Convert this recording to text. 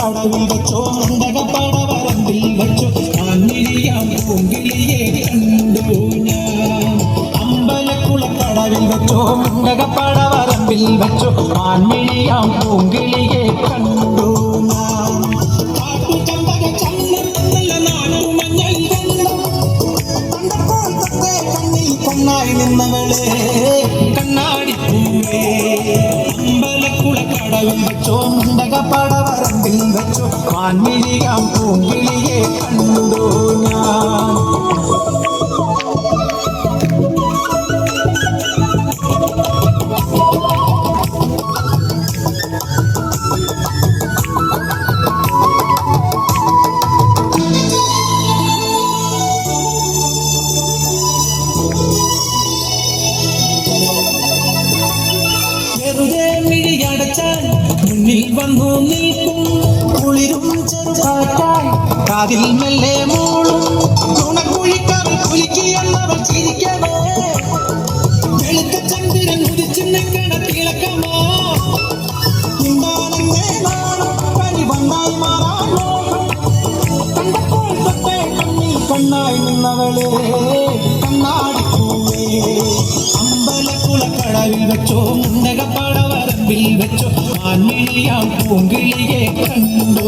കടവിൽ വെച്ചോ മുണ്ടകപ്പട വരമ്പിൽ വെച്ചോ ആഞ്ഞിരിയാം പൂങ്കിളിയെ കണ്ടു ഞാൻ വെച്ചോ മുണ്ടകപ്പട വരമ്പിൽ വെച്ചോ ആഞ്ഞിരിയാം പൂങ്കിളിയെ കണ്ടു ഞാൻ കാട്ടുചമ്പക ചന്ദനം നല്ല നാണുമഞ്ഞൾ വെള്ളം കണ്ടപ്പോൾ തൊട്ടേ കണ്ണിൽ പൊന്നായി നിന്നവളെ കണ്ണാടിപ്പൂവേ അമ്പലക്കുള കടവിൽ വെച്ചോ മുണ്ടക പടവരമ്പിൽ വെച്ചോ. മാൻമിഴിയാം പൂങ്കിളിയെ കണ്ടു ഞാൻ. വെറുതെ മുന്നിൽ വന്നു കുളിരും ചെറുകാറ്റായി കാതിൽ മെല്ലെ മൂളും തുണക്കുഴിക്കാർ കുലുക്കി എന്നവർ ചിരിക്കവേ വെളുത്ത ചന്ദ്രൻ ഉദിച്ചു നിൽക്കണ തിളക്കമോ നിന്നാലെന്നെ നാണം പനി വെച്ചോ മുണ്ടകപ്പാട വരമ്പിൽ വെച്ചോ. ആൻമിഴിയാം പൂങ്കിളിയെ കണ്ടു.